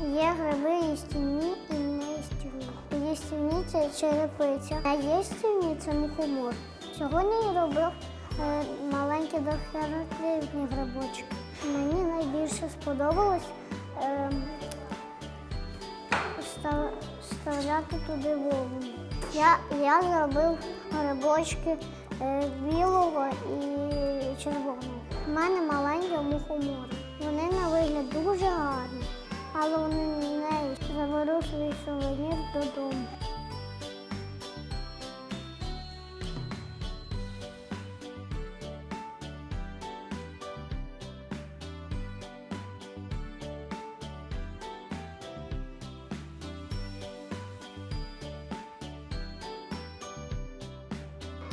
Є гриби їстівні і неїстівні. Їстівні це черепиця, а їстівні це мухомор. Сьогодні я робив е, маленькі дохеротливні грибочки. Мені найбільше сподобалось е, ста- вставляти туди вовну. Я, я зробив грибочки е, білого і червоного. У мене маленькі мухомори. Вони на вигляд дуже гарні, але вони не заберу свій сувенір додому.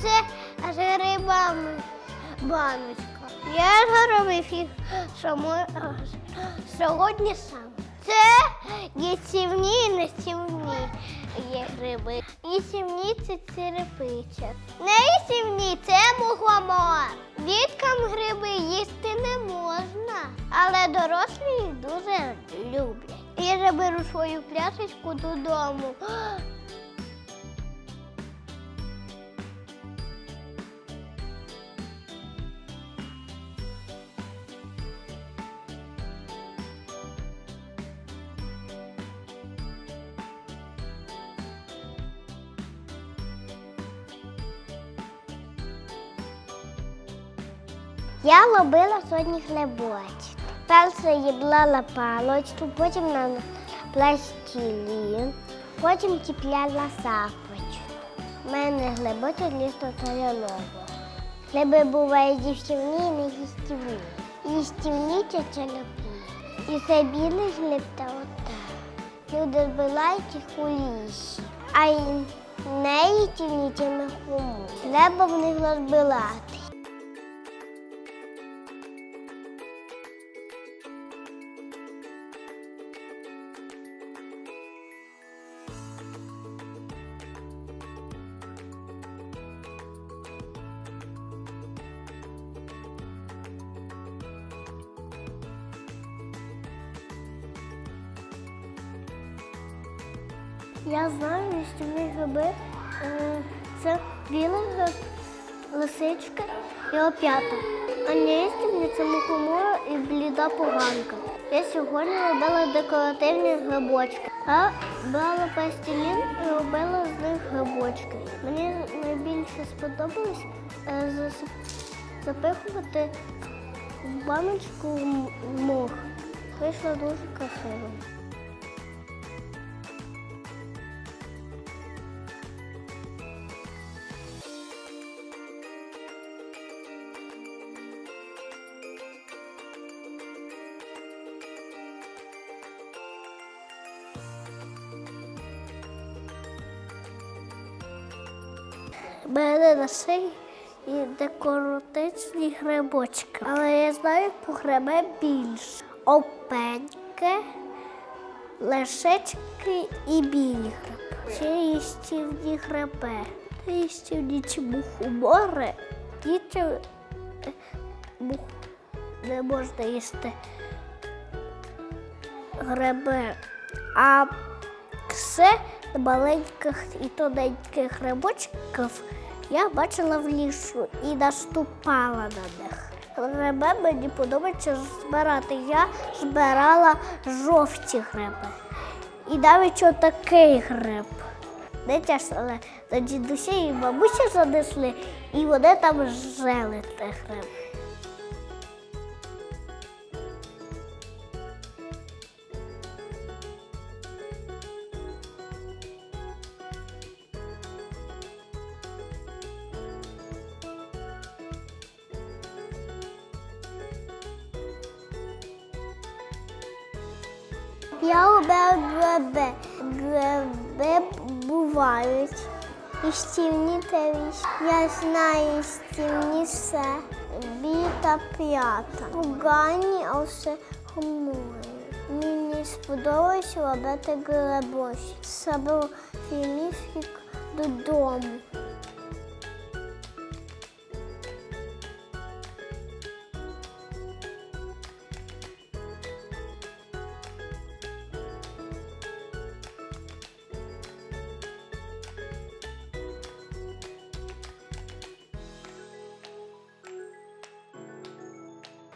Це грибами баночка. Я зробив їх само- сьогодні сам. Це їстівні і несівні є гриби. Їстівні це черепиця. Неїстівні це мухомор. Діткам гриби їсти не можна, але дорослі їх дуже люблять. Я заберу свою пляшечку додому. Я ловила сотні грибочків. Перше їблала палочку, потім на пластилін, потім чіпляла сапочку. У мене глибочок лісто соляного. Гриби бувають їстівні і неїстівні. Їстівні це черепи. І це білий гриб та отак. Люди збирають їх у лісі. А й неїстівні це мехому. Треба в них розбирати. Я знаю, що гриби е, це білий гриб, лисичка і опята. А неїстівні це мухомор і бліда поганка. Я сьогодні робила декоративні грибочки. Я брала пластилін і робила з них грибочки. Мені найбільше сподобалось е, запихувати в баночку м- мох. Вийшло дуже красиво. Мене на шиї і декоратичні грибочки. Але я знаю, по гриби більше. Опеньки, лишечки і білі гриби. Ще їстівні гриби. Їстівні чи мухомори. Дітям е, не можна їсти гриби. А все маленьких і тоненьких грибочків я бачила в лісу і наступала на них. Гриби мені подобається збирати. Я збирала жовті гриби. І навіть отакий гриб. Не тяжко, до дідуся і бабусі занесли, і вони там жили те гриб. Я обрав гриби. Гриби бувають. І стівні та. Я знаю стівні все. Бі та п'ята. Погані, а все хумори. Мені сподобалося робити грибочки. Собив філішки додому.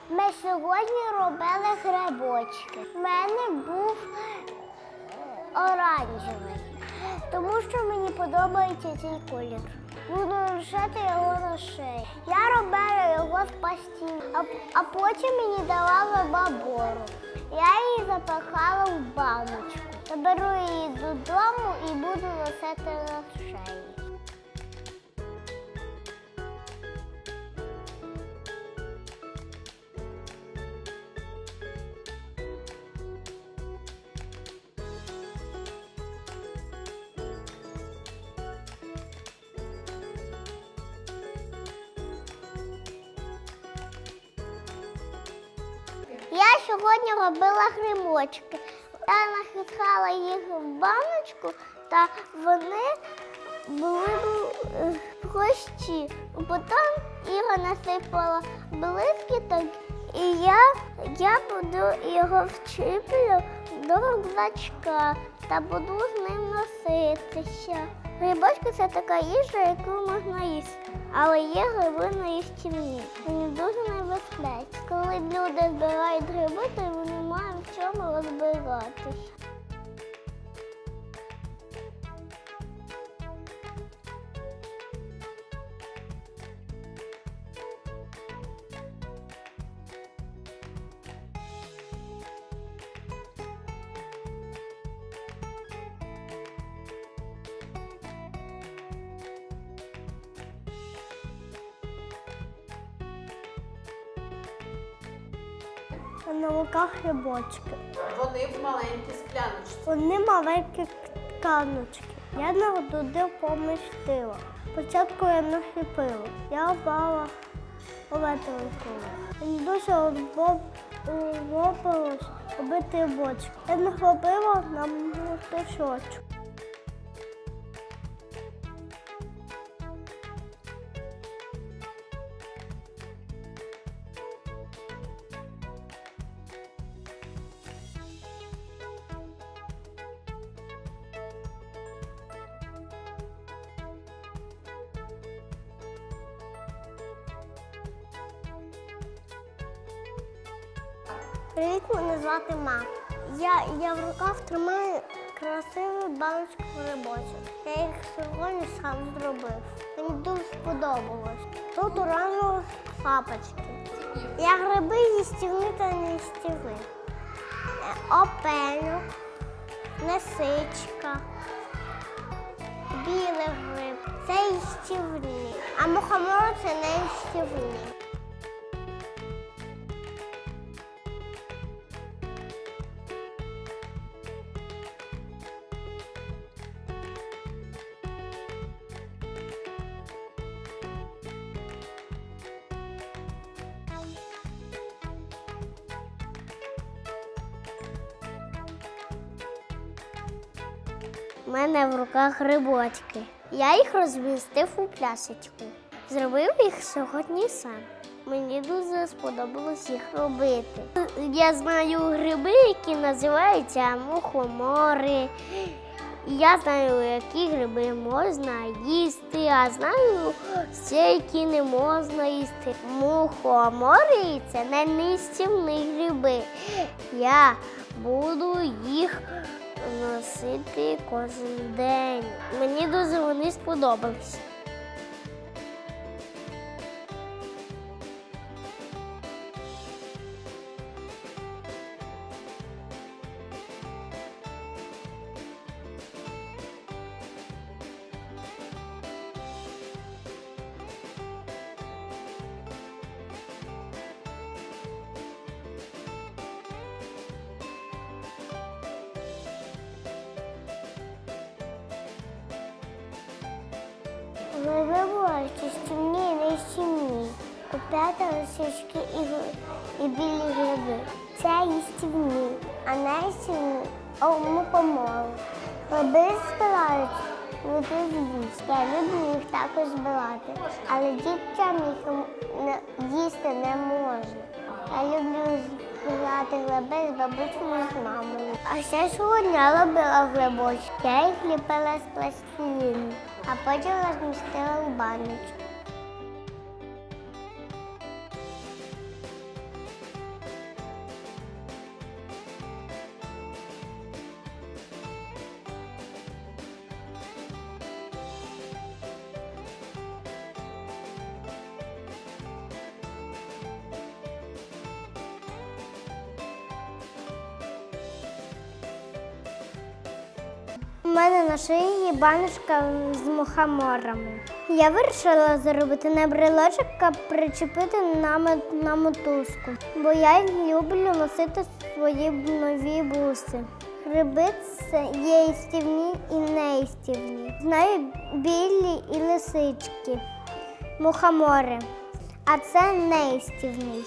Ми сьогодні робили грибочки. У мене був оранжевий, тому що мені подобається цей колір. Буду лишати його на шиї. Я робила його з пасті, а, а потім мені давали бабору. Я її запахала в баночку. Заберу її додому і буду носити на сьогодні робила грибочки. Я нахитала їх в баночку, та вони були е, площі. Потім Іра насипала блискіток, і я, я буду його вчіплю до рюкзачка та буду з ним носитися. Грибочки це така їжа, яку можна їсти. Але є гриби на їстівні. Вони дуже небезпечні. Коли люди збирають гриби, то вони мають в чому розбиратися. На руках грибочки. Вони в маленькій скляночці. Вони маленькі тканочки. Я не туди помістила. Спочатку я нахипила. Я обрала оветринку. Мені дуже робилось робити бочку. Я не робила на моточочку. Привіт, мене звати Ма. Я, я в руках тримаю красиву баночку грибочок. Я їх сьогодні сам зробив. Мені дуже сподобалось. Тут оранжеві шапочки. Я гриби їстівні та не їстівні. Е, Опеньок, лисичка, білий гриб. Це їстівні. А мухомор це не їстівні. У мене в руках грибочки. Я їх розмістив у пляшечку. Зробив їх сьогодні сам. Мені дуже сподобалось їх робити. Я знаю гриби, які називаються мухомори. Я знаю, які гриби можна їсти, а знаю ще, які не можна їсти. Мухомори це не нестівні гриби. Я буду їх носити кожен день. Мені дуже вони сподобались. Гриби бувають стімні і не стімні. Купляти лисички і, і білі гриби. Це їстівні, а не їстівні мукомори. Гриби збирають люди з'їсть. Я люблю їх також збирати, але дітям їх їсти не можна. Я люблю збирати гриби з бабусею з мамою. А ще сьогодні я робила грибочки. Я їх ліпила з пластиліну, а потім розмістили в баночку. У мене на шиї баночка з мухоморами. Я вирішила зробити не брелочок, а причепити на, на мотузку, бо я люблю носити свої нові буси. Гриби це є істівні і неїстівні. Знаю білі і лисички, мухомори, а це неїстівний.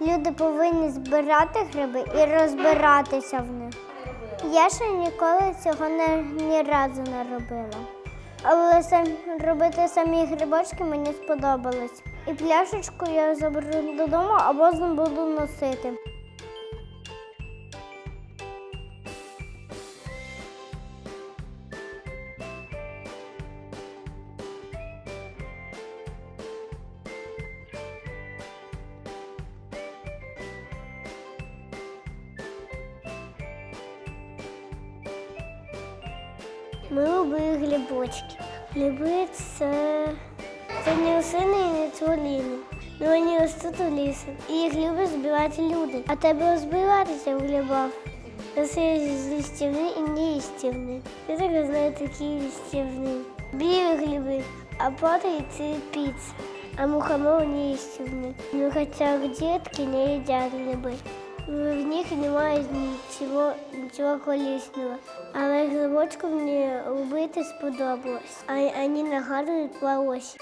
Люди повинні збирати гриби і розбиратися в них. Я ще ніколи цього не, ні разу не робила. Але сам, робити самі грибочки мені сподобалось. І пляшечку я заберу додому або буду носити. Ми робили глибочки. Гриби це, це не осини і не тволіни. Ну, вони ростуть у лісі. І їх люблять збирати люди. А тебе розбиратися в глибах. Це є листівний і неїстівний. Я так знаю такі листівні. Білі гриби, а потай це піца. А мухомор неїстівний. Ну, хоча дітки не їдять гриби. В них немає нічого, нічого колісного. Але грибочку мені робити сподобалось. А вони нагадують волосся.